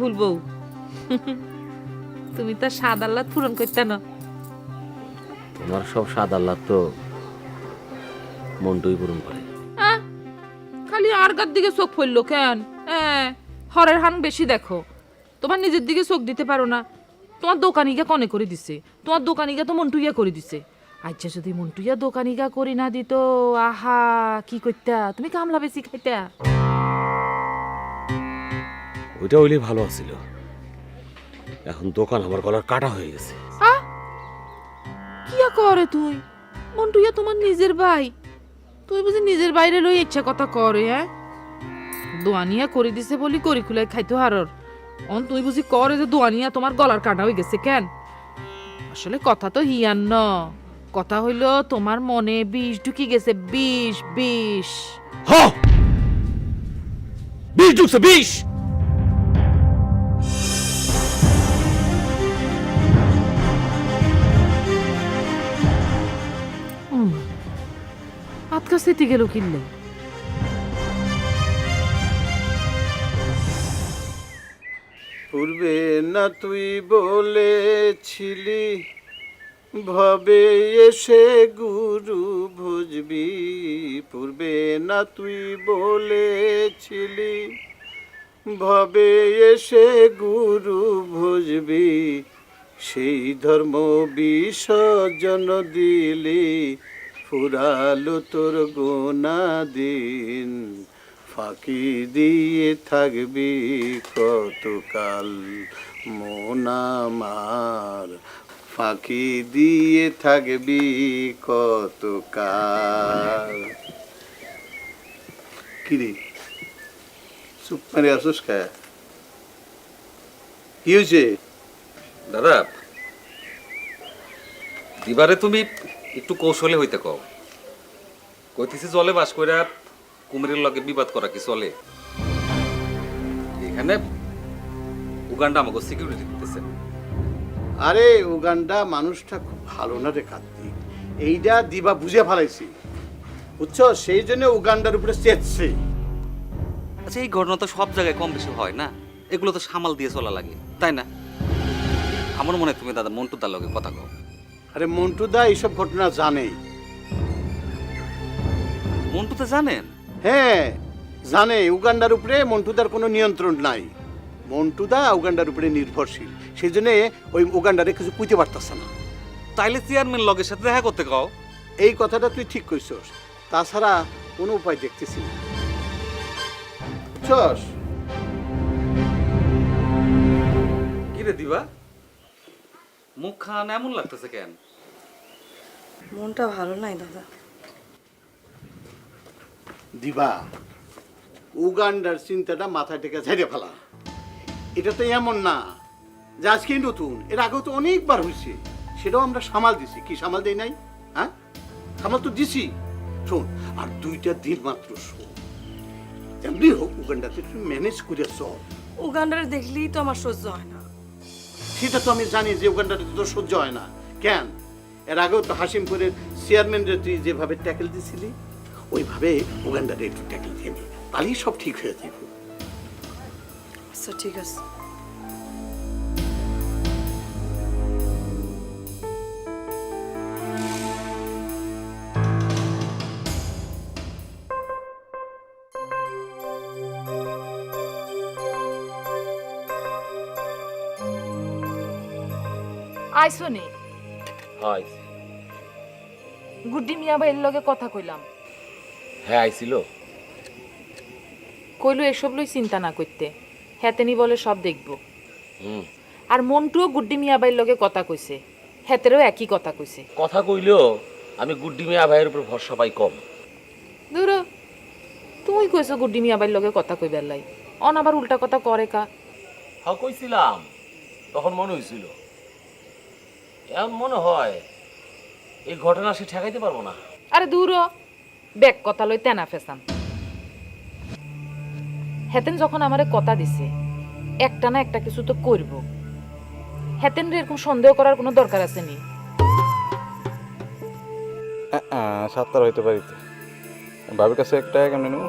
ভুল বউ। তুমি তো স্বাদ আল্লাহ পূরণ করতে না। তোমার সব স্বাদ আল্লাহ তো মনটুই পূরণ করে। খালি আর গার দিকে চোখ ফেলল কেন? হ্যাঁ হরের হান বেশি দেখো। তোমার নিজের দিকে চোখ দিতে পারো না। তোমার দোকানিগা কনে করে দিছে। তোমার দোকানিগা তো মন্টুইয়া করে দিছে। আচ্ছা যদি মন্টুইয়া দোকানিগা করি না দিত আহা কি করতা তুমি কামলা বেশি খাইতা। ওইটা হইলে ভালো আছিল। এখন দোকান আমার গলার কাটা হয়ে গেছে। আহ কি আর করে তুই? মন্টুইয়া তোমার নিজের ভাই। তুই বুঝি নিজের বাইরে লই ইচ্ছা কথা করে হ্যাঁ? দোয়ানিয়া করে দিছে বলি করি খুলাই খাইতে হারর। অন তুই বুঝি করে যে দোয়ানিয়া তোমার গলার কাটা হয়ে গেছে কেন? আসলে কথা তো হিয়ান ন। কথা হইল তোমার মনে বিষ ঢুকি গেছে বিষ বিষ। হ! বিষ ঢুকছে বিষ! আতকা সেতে গেল কিনলে? পূর্বে না তুই বলেছিলি, ভবে এসে গুরু ভুজবি। পূর্বে না তুই বলেছিলি, ভবে এসে গুরু ভুজবি। সেই ধর্ম বিসর্জন দিলি ফুরালো তোর গোনা দিন, ফাঁকি দিয়ে থাকবি কতকাল? মন আমার ফাঁকি দিয়ে থাকবি কতকাল? কিরে? চুপ মারে আসুস কা? কি হয়েছে? দাদা, দিবারে তুমি একটু কৌশলে হইতে কও। কইতেছি জলে বাস কইরা কুমিরের লগে বিবাদ করা কি চলে? এখানে উগান্ডা আমাকে সিকিউরিটি দিতেছে। আরে উগান্ডা মানুষটা খুব ভালো না রে কার্তিক? এইটা দিবা বুঝে ফেলাইছি। বুঝছ? সেই জন্য উগান্ডার উপরে চেতছে আচ্ছা এই ঘটনা তো সব জায়গায় কম বেশি হয় না? এগুলো তো সামাল দিয়ে চলা লাগে তাই না? আমার মনে হয় তুমি দাদা মন্টু তার লগে কথা কও। আরে মন্টুদা এইসব ঘটনা জানেই। মন্টু তো জানেন? হ্যাঁ জানে উগান্ডার উপরে মন্টুদার কোনো নিয়ন্ত্রণ নাই। মন্টুদা উগান্ডার উপরে নির্ভরশীল। সেই জন্য ওই উগান্ডারে কিছু কুইতে পারতাছে না। তাইলে চেয়ারম্যান লগের সাথে দেখা করতে কও। এই কথাটা তুই ঠিক কইছস। তাছাড়া কোনো উপায় দেখতেছি না। বুঝছস কি রে দিবা? মুখ খান এমন লাগতেছে কেন? মনটা ভালো নাই দাদা। দিবা উগান্ডার চিন্তাটা মাথায় থেকে ঝেড়ে ফেলা। এটা তো এমন না যে আজকেই নতুন এর আগেও তো অনেকবার হয়েছে। সেটাও আমরা সামাল দিছি। কি সামাল দেই নাই? হ্যাঁ? সামাল তো দিছি। শোন আর দুইটা দিন মাত্র শোন। যেমনি হোক উগান্ডাতে তুই ম্যানেজ করে চল উগান্ডারে দেখলেই তো আমার সহ্য হয় না। সেটা তো আমি জানি যে উগান্ডাতে তো সহ্য হয় না। কেন? এর আগেও তো হাসিমপুরের চেয়ারম্যানরে তুই যেভাবে ট্যাকেল দিছিলি, ওইভাবে উগান্ডারে একটু ট্যাকেল দিয়ে নি তাহলেই সব ঠিক হয়ে যাবে। আচ্ছা ঠিক আছে। আইসো নে হয় গুড্ডি মিয়া ভাইয়ের লগে কথা কইলাম। হ্যাঁ আইছিল। কইলো এসব লই চিন্তা না করতে। হেতেনি বলে সব দেখব। হুম। আর মন্টুও গুড্ডি মিয়া ভাইয়ের লগে কথা কইছে। হেতেরও একই কথা কইছে। কথা কইলেও আমি গুড্ডি মিয়া ভাইয়ের উপর ভরসা পাই কম। দূর তুমি কইছো গুড্ডি মিয়া ভাইয়ের লগে কথা কইবার লাই। অন আবার উল্টা কথা করে কা। হা কইছিলাম। তখন মনে হয়েছিল এমন মনে হয় এই ঘটনা সে ঠেকাইতে পারব না। আরে দূর ব্যাক কথা লই তেনা ফেসান হেতেন যখন আমারে কথা দিছে একটা না একটা কিছু তো করব। হেতেন রে এরকম সন্দেহ করার কোনো দরকার আছে নি? সাতটার হইতে পারিতে বাবির কাছে একটা কেমন নেব?